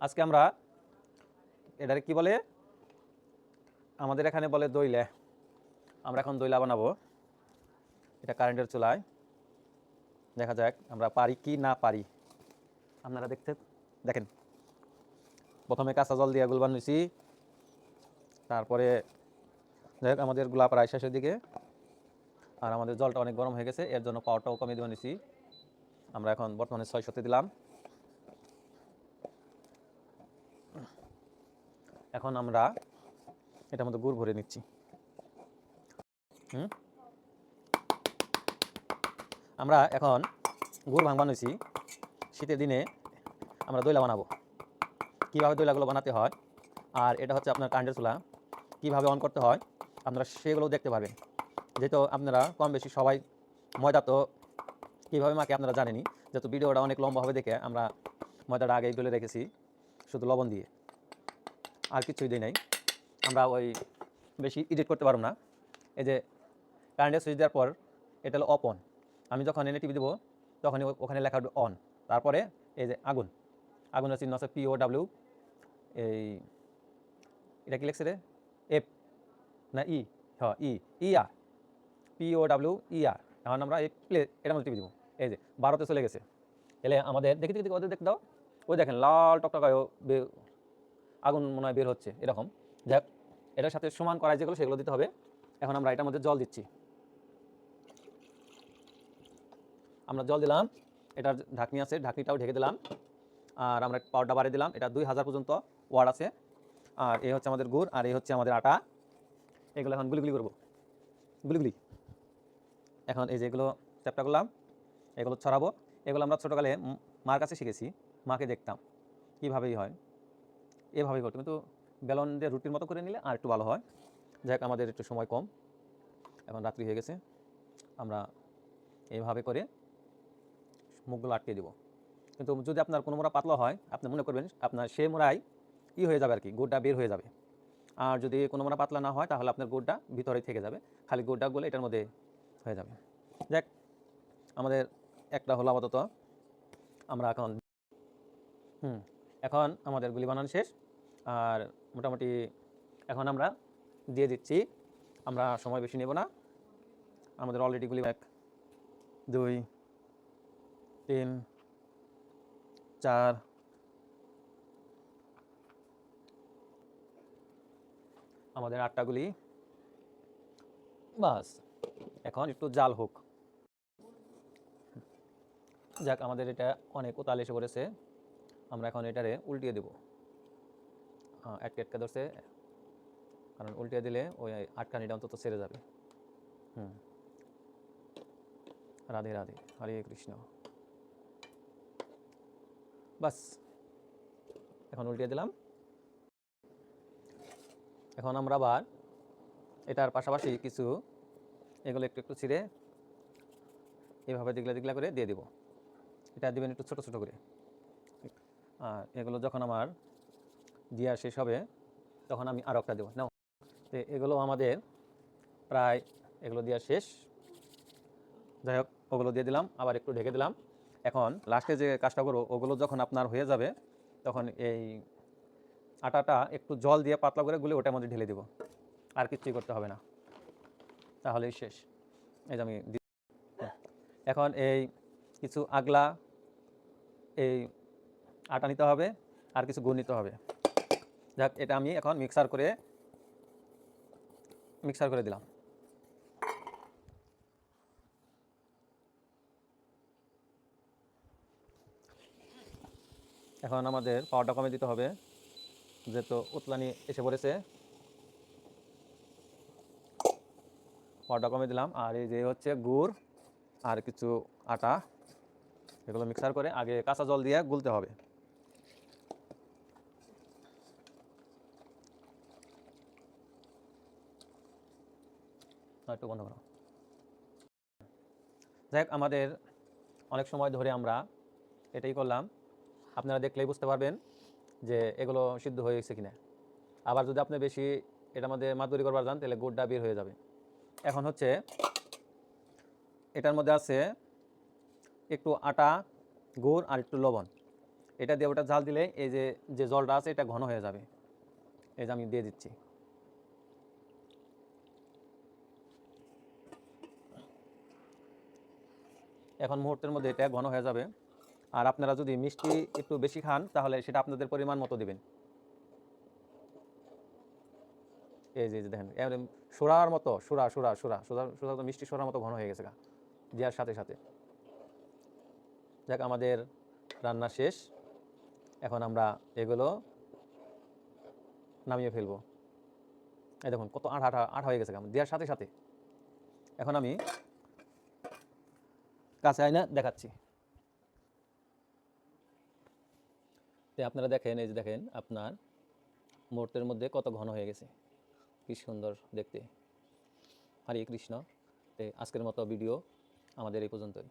আজকে আমরা এটারে কি বলে? আমাদের এখানে বলে দইলে। আমরা এখন দইলা বানাবো। এটা কারেন্টের চুলায়। দেখা যাক আমরা পারি কি না পারি। আপনারা দেখতে দেখেন। প্রথমে কাঁচা জল দিয়ে গুল বানিয়েছি তারপরে যাই হোক, আমাদের গোলা প্রায় শেষের দিকে। আর আমাদের জলটা অনেক গরম হয়ে গেছে, এর জন্য পাওয়ারটাও কমিয়ে দিয়ে নিছি। আমরা এখন বর্তমানে ছয়শোতে দিলাম। এখন আমরা এটার মধ্যে গুড় ভরে নিচ্ছি। হুম? আমরা এখন গুড় ভাঙ বানিয়েছি শীতের দিনে আমরা দইলা বানাবো। কীভাবে দইলাগুলো বানাতে হয়? আর এটা হচ্ছে আপনার কারেন্টের চুলা। কীভাবে অন করতে হয়? আপনারা সেগুলো দেখতে পাবেন যেহেতু আপনারা কম বেশি সবাই ময়দা তো কীভাবে মাকে আপনারা জানেনই। যেহেতু ভিডিওটা অনেক লম্বা হবে দেখে আমরা ময়দাটা আগেই তুলে রেখেছি। শুধু লবণ দিয়ে। আর কিছুই দিই নাই। আমরা ওই বেশি এডিট করতে পারব না। এই যে কারেন্টের সুইচ দেওয়ার পর এটা হলো অফ অন আমি যখন এনে টিভি দেবো, তখনই ওখানে লেখা হবে অন তারপরে এই যে আগুন। আগুনের চিহ্ন আছে পিও ডাব্লিউ এই এটা কি লেখছে রে? এফ না ই হ ই ই আর পিও ডাব্লিউ ই আর এখন আমরা এই প্লে এটার মধ্যে টিভি দেবো। এই যে বারোতে চলে গেছে। এলে আমাদের, দেখি দেখি ওদের দেখতে দাও। ওই দেখেন লাল টকটকায় আগুন মনে হয় বের হচ্ছে, এরকম। যাক, এটার সাথে সমান করাই যেগুলো, সেগুলো দিতে হবে। এখন আমরা এটার মধ্যে জল দিচ্ছি। আমরা জল দিলাম, এটার ঢাকনি আছে, ঢাকনিটাও ঢেকে দিলাম। আর আমরা পাউডার বাড়িয়ে দিলাম, এটা দুই হাজার পর্যন্ত ওয়ার্ড আছে। আর এই হচ্ছে আমাদের গুড়, আর এই হচ্ছে আমাদের আটা। এগুলো এখন গুলিগুলি করব। গুলিগুলি। এখন এই যে এগুলো চ্যাপটা করলাম, এগুলো ছড়াবো। এগুলো আমরা ছোটোকালে মার কাছে শিখেছি, মাকে দেখতাম, কীভাবেই হয়। এভাবেই করতো কিন্তু বেলন দিয়ে রুটির মতো করে নিলে আর একটু ভালো হয়। যাই হোক আমাদের একটু সময় কম। এখন রাত্রি হয়ে গেছে। আমরা এইভাবে করে মুখগুলো আটকে দিব। কিন্তু যদি আপনার কোনো মোড়া পাতলা হয়, আপনি মনে করবেন আপনার সে মোড়াই ই হয়ে যাবে আর কি গুড়টা বের হয়ে যাবে। আর যদি কোনো মোড়া পাতলা না হয়, তাহলে আপনার গুড়টা ভিতরেই থেকে যাবে। খালি গুড়টা গুলো এটার মধ্যে হয়ে যাবে। দেখ আমাদের একটা হলো আপাতত। আমরা এখন হুম। এখন আমাদের গুলি বানানো শেষ। আর মোটামুটি এখন আমরা দিয়ে দিচ্ছি। আমরা সময় বেশি নেব না। আমাদের অলরেডি গুলি এক, দুই, তিন, চার, আমাদের আটটা গুলি। বাস, এখন একটু জাল হোক। যাক, আমাদের এটা অনেক উতাল এসে পড়েছে। আমরা এখন এটারে উল্টিয়ে দেব। আটকে আটকে ধরছে, কারণ উল্টিয়ে দিলে ওই আটকানিটা অন্তত ছেড়ে যাবে। হুম। রাধে রাধে, হরে কৃষ্ণ। বাস, এখন উল্টিয়ে দিলাম। এখন আমরা আবার এটার পাশাপাশি কিছু এগুলো একটু একটু ছিঁড়ে এভাবে দিগলা দিগলা করে দিয়ে দিব। এটা দেবেন একটু ছোট ছোট করে। আর এগুলো যখন আমার দেওয়া শেষ হবে, তখন আমি আরও একটা দেবো। নাও। তো এগুলো আমাদের প্রায় এগুলো দেওয়া শেষ। যাই হোক, ওগুলো দিয়ে দিলাম, আবার একটু ঢেকে দিলাম। এখন লাস্টে যে কাজটা করব, ওগুলো যখন আপনার হয়ে যাবে, তখন এই আটাটা একটু জল দিয়ে পাতলা করে গুলে ওটার মধ্যে ঢেলে দেবো। আর কিচ্ছুই করতে হবে না। তাহলেই শেষ। এই যে আমি এখন এই কিছু আগলা, এই আটা নিতে হবে আর কিছু গুড় নিতে হবে। যাক, এটা আমি এখন মিক্সার করে মিক্সার করে দিলাম। এখন আমাদের পাওয়ারটা কমে দিতে হবে, যেহেতু উতলানি এসে পড়েছে। পাওয়ারটা কমে দিলাম, আর এই যে হচ্ছে গুড় আর কিছু আটা, এগুলো মিক্সার করে আগে কাঁচা জল দিয়ে গুলতে হবে। একটু বন্ধ করো। যাই আমাদের অনেক সময় ধরে আমরা এটাই করলাম। আপনারা দেখলেই বুঝতে পারবেন যে এগুলো সিদ্ধ হয়ে গেছে কিনা। আবার যদি আপনি বেশি এটা আমাদের মাতুরি করবার যান, তাহলে গুড়টা বের হয়ে যাবে। এখন হচ্ছে এটার মধ্যে আছে একটু আটা, গুড় আর একটু লবণ। এটা দিয়ে ওটা জাল দিলে এই যে যে জলটা আছে, এটা ঘন হয়ে যাবে। এই যে আমি দিয়ে দিচ্ছি। এখন মুহূর্তের মধ্যে এটা ঘন হয়ে যাবে। আর আপনারা যদি মিষ্টি একটু বেশি খান, তাহলে সেটা আপনাদের পরিমাণ মতো দিবেন। এই যে দেখেন সোরার মতো, সোরা সোরা সোরা সোরা সোরা মিষ্টি সোরার মতো ঘন হয়ে গেছে গা, দেওয়ার সাথে সাথে। যাক, আমাদের রান্না শেষ। এখন আমরা এগুলো নামিয়ে ফেলব। এই দেখুন, কত আঠা আঠা আঠা হয়ে গেছে দেওয়ার সাথে সাথে। এখন আমি কাছে আয়না দেখাচ্ছি। তো আপনারা দেখেন, এই যে দেখেন, আপনার মুহূর্তের মধ্যে কত ঘন হয়ে গেছে। কি সুন্দর দেখতে। হরে কৃষ্ণ। আজকের মতো ভিডিও আমাদের এই পর্যন্তই।